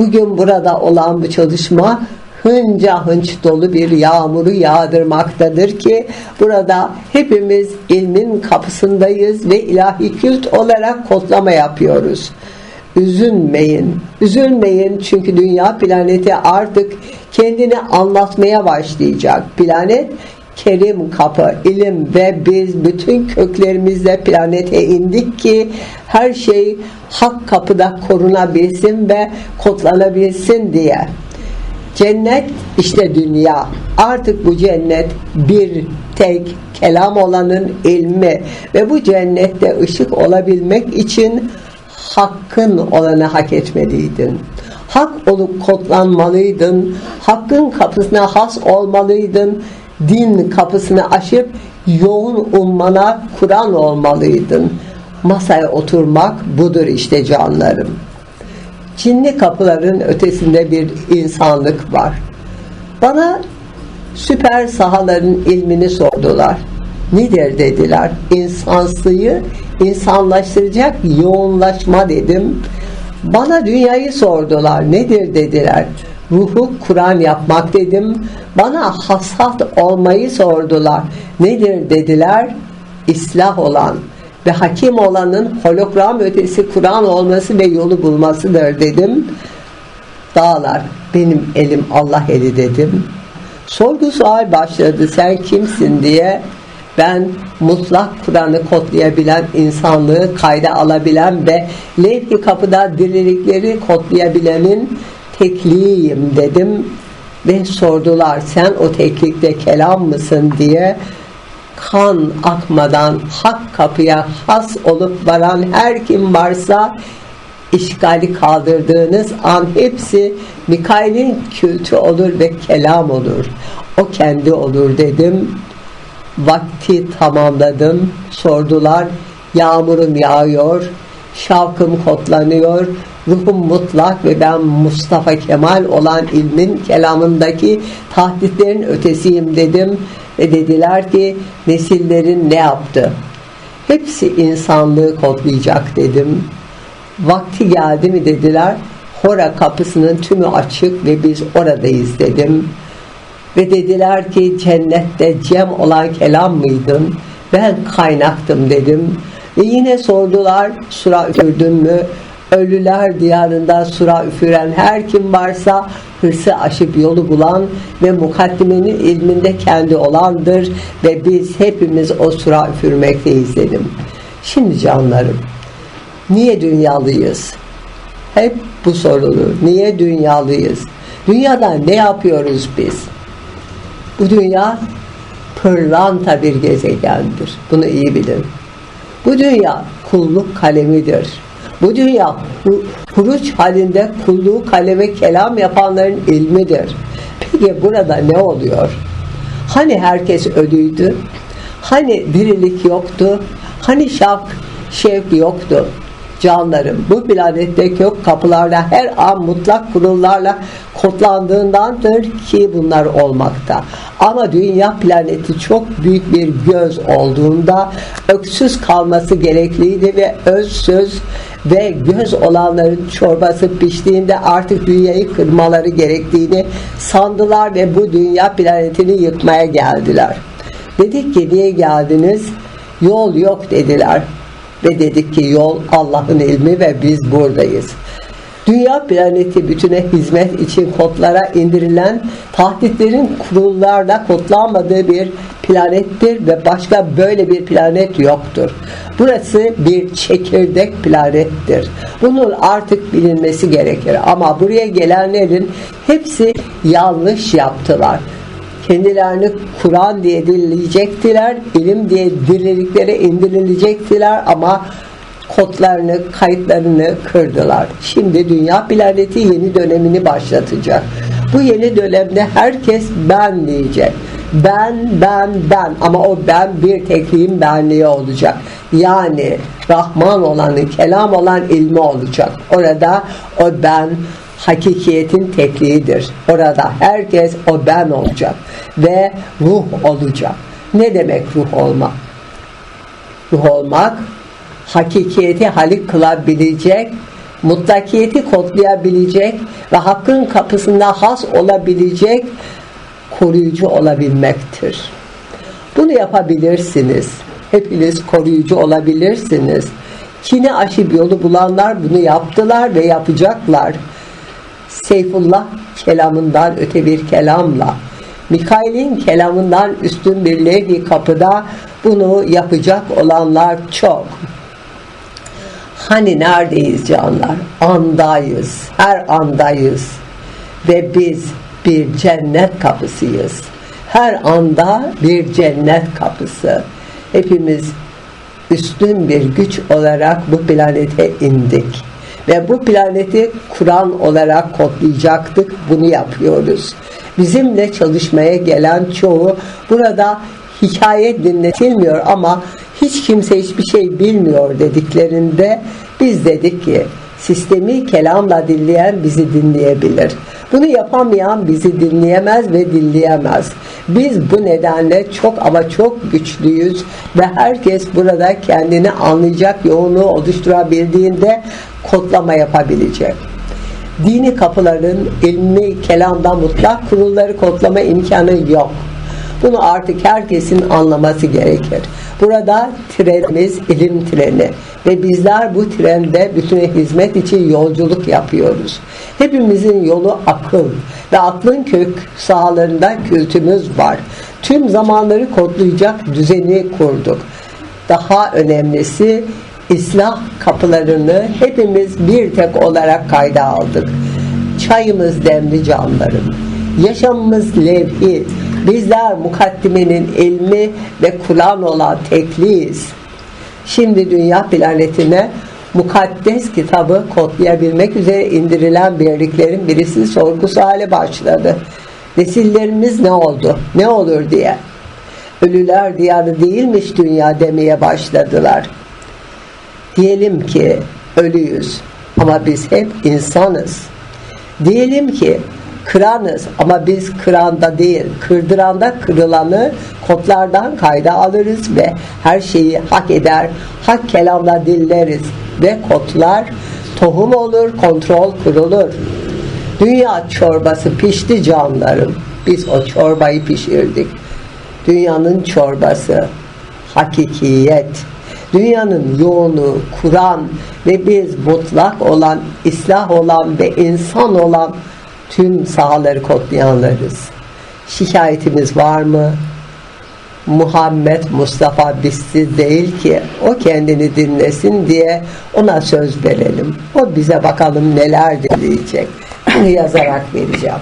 Bugün burada olan bu çalışma hınca hınç dolu bir yağmuru yağdırmaktadır ki burada hepimiz ilmin kapısındayız ve ilahi kült olarak kodlama yapıyoruz. Üzülmeyin, üzülmeyin çünkü dünya planeti artık kendini anlatmaya başlayacak. Planet kerim kapı, ilim ve biz bütün köklerimizle planete indik ki her şey hak kapıda korunabilsin ve kodlanabilsin diye. Cennet işte dünya. Artık bu cennet bir tek kelam olanın ilmi ve bu cennette ışık olabilmek için hakkın olanı hak etmeliydin. Hak olup kodlanmalıydın. Hakkın kapısına has olmalıydın. Din kapısını aşıp yoğun ummana Kur'an olmalıydın. Masaya oturmak budur işte canlarım. Cinli kapıların ötesinde bir insanlık var. Bana süper sahaların ilmini sordular. Nedir dediler. İnsansıyı insanlaştıracak yoğunlaşma dedim. Bana dünyayı sordular. Nedir dediler. Ruhu Kur'an yapmak dedim. Bana hasat olmayı sordular. Nedir dediler. İslah olan ve hakim olanın hologram ötesi Kur'an olması ve yolu bulmasıdır dedim. Dağlar benim elim Allah eli dedim. Sorgu sual başladı sen kimsin diye ben mutlak Kur'an'ı kodlayabilen insanlığı kayda alabilen ve levh-i kapıda dirilikleri kodlayabilenin tekliyim dedim ve sordular sen o teklikte kelam mısın diye kan akmadan hak kapıya has olup varan her kim varsa işgali kaldırdığınız an hepsi Mikail'in kültü olur ve kelam olur. O kendi olur dedim. Vakti tamamladım. Sordular. Yağmurum yağıyor. Şavkım kotlanıyor. Ruhum mutlak ve ben Mustafa Kemal olan ilmin kelamındaki tahditlerin ötesiyim dedim. Ve dediler ki nesillerin ne yaptı? Hepsi insanlığı kodlayacak dedim. Vakti geldi mi dediler. Hora kapısının tümü açık ve biz oradayız dedim. Ve dediler ki cennette cem olan kelam mıydın? Ben kaynaktım dedim. Ve yine sordular sura üfürdün mü? Ölüler diyarında sura üfüren her kim varsa hırsı aşıp yolu bulan ve mukaddimenin ilminde kendi olandır ve biz hepimiz o sura üfürmekteyiz dedim. Şimdi canlarım niye dünyalıyız? Hep bu sorulur. Niye dünyalıyız? Dünyada ne yapıyoruz biz? Bu dünya pırlanta bir gezegendir. Bunu iyi bilin. Bu dünya kulluk kalemidir. Bu dünya huruç halinde kulluğu kaleme kelam yapanların ilmidir. Peki burada ne oluyor? Hani herkes ölüydü? Hani dirilik yoktu? Hani şavk, şevk yoktu? Canlarım bu planette gök kapılarla her an mutlak kurullarla kodlandığındandır ki bunlar olmakta. Ama dünya planeti çok büyük bir göz olduğunda öksüz kalması gerekliydi ve öz söz ve göz olanların çorbası piştiğinde artık dünyayı kırmaları gerektiğini sandılar ve bu dünya planetini yıkmaya geldiler. Dedik ki niye geldiniz? Yol yok dediler. Ve dedik ki yol Allah'ın ilmi ve biz buradayız. Dünya planeti bütüne hizmet için kodlara indirilen tahditlerin kurullarla kodlanmadığı bir planettir ve başka böyle bir planet yoktur. Burası bir çekirdek planettir. Bunun artık bilinmesi gerekir ama buraya gelenlerin hepsi yanlış yaptılar kendilerini Kur'an diye dinleyecektiler, ilim diye dinlediklere indirilecektiler ama kodlarını, kayıtlarını kırdılar. Şimdi dünya planeti yeni dönemini başlatacak. Bu yeni dönemde herkes ben diyecek. Ben, ben, ben ama o ben bir tekliğin benliği olacak. Yani Rahman olanın, kelam olan ilmi olacak. Orada o ben hakikiyetin tekliğidir. Orada herkes o ben olacak ve ruh olacak. Ne demek ruh olmak? Ruh olmak hakikiyeti halik kılabilecek mutlakiyeti kodlayabilecek ve hakkın kapısında has olabilecek koruyucu olabilmektir. Bunu yapabilirsiniz. Hepiniz koruyucu olabilirsiniz. Kini aşıp yolu bulanlar bunu yaptılar ve yapacaklar. Seyfullah kelamından öte bir kelamla, Mikail'in kelamından üstün bir levh kapıda bunu yapacak olanlar çok. Hani neredeyiz canlar? Andayız, her andayız. Ve biz bir cennet kapısıyız. Her anda bir cennet kapısı. Hepimiz üstün bir güç olarak bu planete indik. Ve bu planeti Kur'an olarak kodlayacaktık. Bunu yapıyoruz. Bizimle çalışmaya gelen çoğu burada hikaye dinletilmiyor ama hiç kimse hiçbir şey bilmiyor dediklerinde biz dedik ki sistemi kelamla dinleyen bizi dinleyebilir. Bunu yapamayan bizi dinleyemez ve dinleyemez. Biz bu nedenle çok ama çok güçlüyüz ve herkes burada kendini anlayacak yoğunluğu oluşturabildiğinde kodlama yapabilecek. Dini kapıların ilmi kelamda mutlak kurulları kodlama imkanı yok. Bunu artık herkesin anlaması gerekir. Burada trenimiz ilim treni ve bizler bu trende bütüne hizmet için yolculuk yapıyoruz. Hepimizin yolu akıl ve aklın kök sahalarında kültümüz var. Tüm zamanları kodlayacak düzeni kurduk. Daha önemlisi İslah kapılarını hepimiz bir tek olarak kayda aldık. Çayımız demli canlarım. Yaşamımız levhi. Bizler mukaddimenin ilmi ve Kur'an olan tekliyiz. Şimdi dünya planetine mukaddes kitabı kodlayabilmek üzere indirilen birliklerin birisi sorgusu hale başladı. Nesillerimiz ne oldu? Ne olur diye. Ölüler diyarı değilmiş dünya demeye başladılar. Diyelim ki ölüyüz ama biz hep insanız. Diyelim ki kıranız ama biz kıranda değil, kırdıranda kırılanı kodlardan kayda alırız ve her şeyi hak eder, hak kelamla dilleriz ve kodlar tohum olur, kontrol kurulur. Dünya çorbası pişti canlarım. Biz o çorbayı pişirdik. Dünyanın çorbası hakikiyet. Dünyanın yoğunluğu Kur'an ve biz mutlak olan, islah olan ve insan olan tüm sahaları kodlayanlarız. Şikayetimiz var mı? Muhammed Mustafa bizsiz değil ki o kendini dinlesin diye ona söz verelim. O bize bakalım neler dileyecek. Bunu yazarak vereceğim.